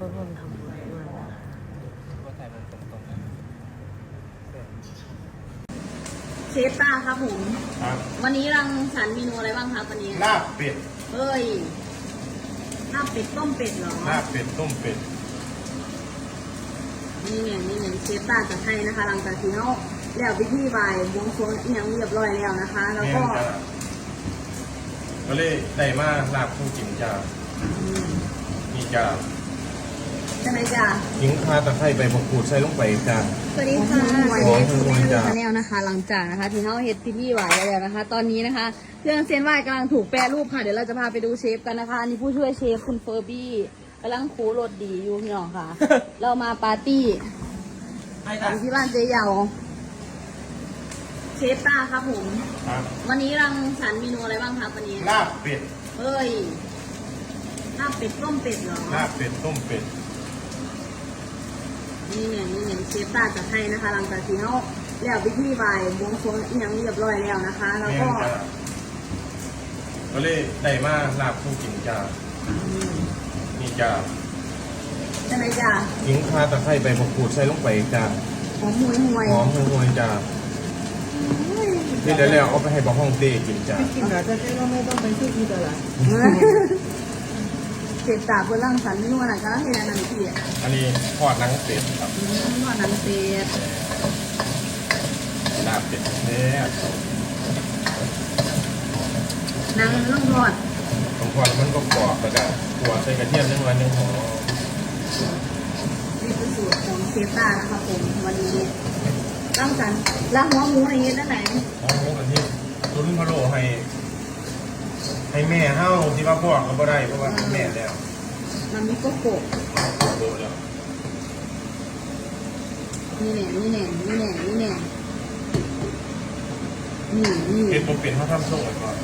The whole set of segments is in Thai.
ก็ร่วมทำบุญด้วยนะคะก็ใส่มันตรงๆนะเชฟป้าครับผม ครับวันนี้รังสรรค์เมนูอะไรบ้างครับวันนี้ลาบเป็ดเฮ้ยลาบเป็ดต้มเป็ดเหรอลาบเป็ดต้มเป็ดนี่ไงนี่ไงเชฟป้าจะให้นะคะหลังจากที่เขาแล้วพิธีบายบวงสรวงอีหยังเรียบร้อยแล้วนะคะ แล้วแม่ก็นจ้ะก็เลยได้มาลาบผู้กินจ้าอืมมีจ้า ใช่ไหมจ๊ะยิงคาตะไคร้ใบมะกรูดใส่ลงไปจ้า สวัสดีค่ะหอมหอมจ้ะชาแนลนะคะ หลังจากนะคะที่เขาเฮ็ดพิธีไหวแล้วนะคะ ตอนนี้นะคะเครื่องเส้นไหว้กำลังถูกแปรรูปค่ะ เดี๋ยวเราจะพาไปดูเชฟกันนะคะ อันนี่ผู้ช่วยเชฟคุณเฟอร์บี้กำลังคูรสดีอยู่พี่น้องค่ะ เรามาปาร์ตี้ให้อยู่ที่บ้านเจเยาเชฟป้าครับผม ครับ วันนี้รังสรรค์เมนูอะไรบ้างครับวันนี้ ลาบเป็ด เฮ้ย ลาบเป็ดต้มเป็ดเหรอ ลาบเป็ดต้มเป็ด นี่ไงนี่ไงเชฟป้าจะให้นะคะ หลังจากที่เขาแล้วพิธีบายบวงสรวงอีหยังเรียบร้อยแล้วนะคะ แล้วแม่ก็นจ้าก็เลยได้มาลาบผู้กินจ้าอืมมีจ้าใช่ไหมจ๊ะยิงคาตะไคร้ใบมะกรูดใส่ลงไปจ้าหอมหวยหวยหอมห่วยๆจ้าที่ได้แล้วเอาไปให้บอกห้องเต้กินจ้า กินอาจจะใช่ว่าไม่ต้องไปที่อีตลาด เชฟตาเพื่อรังสรรค์เมนูอะไรก็ให้แนะนำพี่อะอันนี้ทอดหนังเป็ดครับอืมว่านันเป็ดลาบเป็ดแท้นางต้องทอดผมทอดแล้วมันก็กรอบแล้วก็หัวใส่กระเทียมนิดหน่อยนึงหอมนี่คือสูตรของเชฟตานะคะผมวันนี้รังสรรค์แล้วหัวหมูอะไรเงี้ยด้านไหนหอมหมูกระเทียมตุ้นพะโล้ให้ ให้ แม่เฮาที่ว่าพวกก็บ่ได้เพราะว่าแม่แล้วมันมีโกโก้โดนแล้วนี่แน่นี่แน่นี่แน่นี่แน่นี่นี่เป็นบ่เป็นเขาทำส่งไว้ก่อน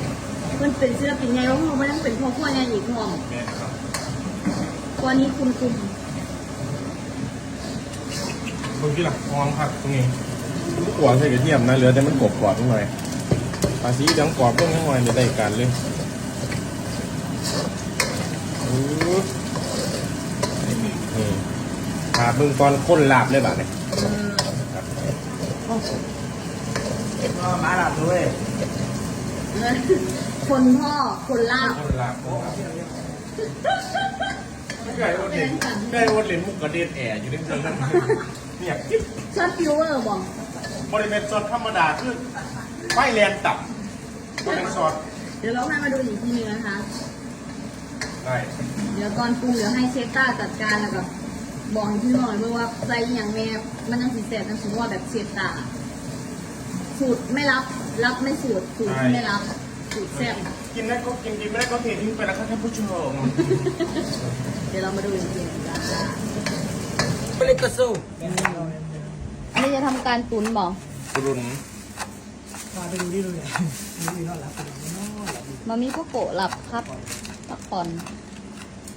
มันเป็นศิลปินไงวะมันต้องเป็นพ่อขั้วไงอีกห่วงแม่ครับตัวนี้คุณคุมตรงที่หลังหอมครับตรงนี้หัวใส่กระเทียมนะเหลือแต่มันกรอบกรอบนิดหน่อยภาษีดังกรอบต้องนิดหน่อยจะได้การเลย อื้อนี่ขาเบิ่งตอนข้นลาบเลยบาดเนี่ยเออครับก็มาหลับด้วยเออคนพ่อคนลาบข้นลาบข้นลาบไก่วันเล่นไก่วันเล่นมุกกระเด็นแอร์อยู่ในเมืองนั่นเนี่ยจิ๊บชอบฟิวเวอร์บอกบริเวณซอสธรรมดาคือไม่แลนตับก็เป็นซอสเดี๋ยวเราให้มาดูอีกทีนึงนะคะ ได้เดี๋ยวก่อนปรุงเดี๋ยวให้เชฟต้าจัดการแล้วก็บอกให้พี่น้องเลยว่าใส่อหย่างแม่มันต้องสีแสบต้องสีว่าแบบเชฟตาสูตรไม่รับรับไม่สูตรสูตรที่ไม่รับสูตรแซ่บกินได้ก็กินกินไม่ได้ก็เททิ้งไปแล้วครับท่านผู้ชมเดี๋ยวเรามาดูอีกทีจ้าไปเลยกระสู้อันนี้จะทำการตุนบอกกรุนมาไปดูดิดูเนี่ยดูดินอนหลับไปดูนอนหลับมามีก็โกะหลับครับ พักผ่อน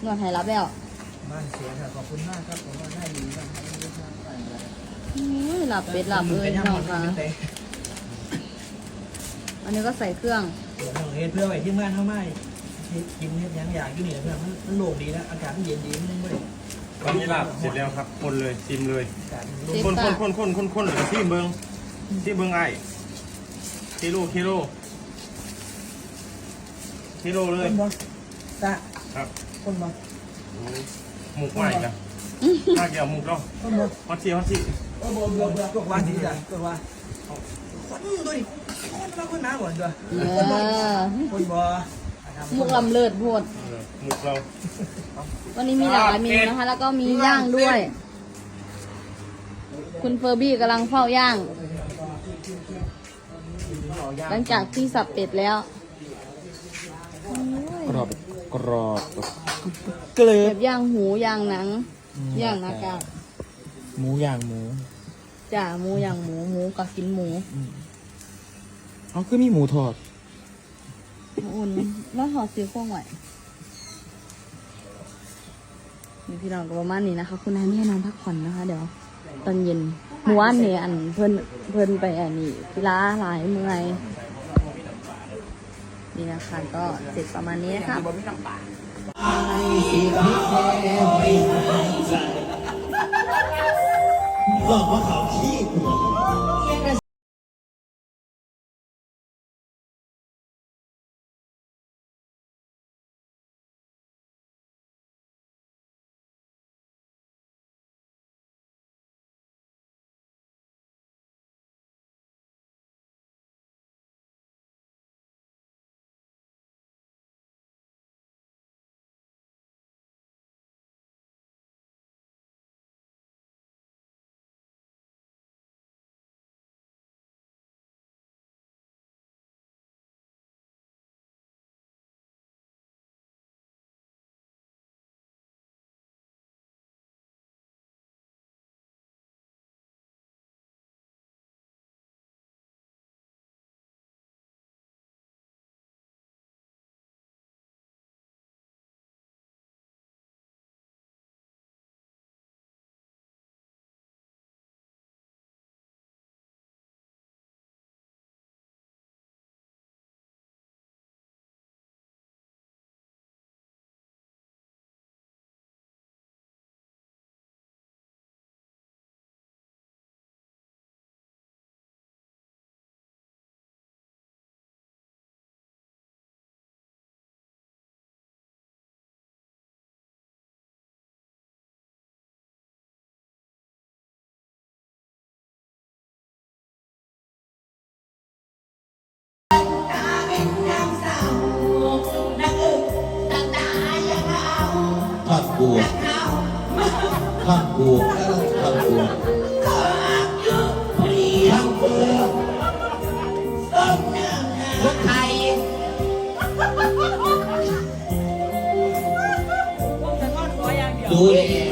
นวดให้รับแล้วบ้านเสียค่ะขอบคุณมากครับผมว่าได้ดีมากครับที่ทำไปอื้อหลับเบ็ดหลับเลยพี่น้องค่ะอันนี้ก็ใส่เครื่องเดี๋ยวเราเฮ็ดเพื่อไว้ที่บ้านเข้าไม่เฮ็ดกินเฮ็ดยังอยากอยู่นี่เพื่อนมันมันโล่งดีนะอากาศมันเย็นดีมันไม่ได้ตอนนี้ลาบเสร็จแล้วครับคนเลยซิมเลยอากาศมันเจ็บคนปะคนคนคนคนคนเลยที่เบิงที่เบิงไอ้กิโลกิโลกิโลเลคย นบ่ตะครับคนบ่หมูกใหม่นะถ้าเกี่ยวหมูกเราคนบ่ฮอตซี่ฮอตซี่โอ้บ่เบื่อเบื่อพวกว่าสิจ้ะพวกว่าคนตัวนี้คนมาคนมาหมดตัวเออคนบ่มุกลำเลิศโพดเออหมูกเรา วันนี้มีหลากหลายเมนูนะคะ แล้วก็มีย่างด้วย คุณเฟอร์บี้กำลังเฝ้าย่าง หลังจากที่สับเป็ดแล้วกรอบ กรอบเกลือแบบย่างหูย่างหนังย่างหนากากหมูย่างหมูจ่าหมูย่างหมูหมูก็กินหมูเอาคือมีหมูทอดอุ่นแล้วถอดซื้อโค้งไหวมีพี่น้องก็ประมาณนี้นะคะ คุณนายไม่ให้น้องพักผ่อนนะคะ เดี๋ยว ตอนเย็นเมื่อวานเนี่ยอันเพิ่นเพิ่นไปอันนี้กีฬาหลายเมื่อย นี่นะคะก็เสร็จประมาณนี้นะคะบอกว่าเขาขี้ ทอดกูทอดกูทอดกูดูเล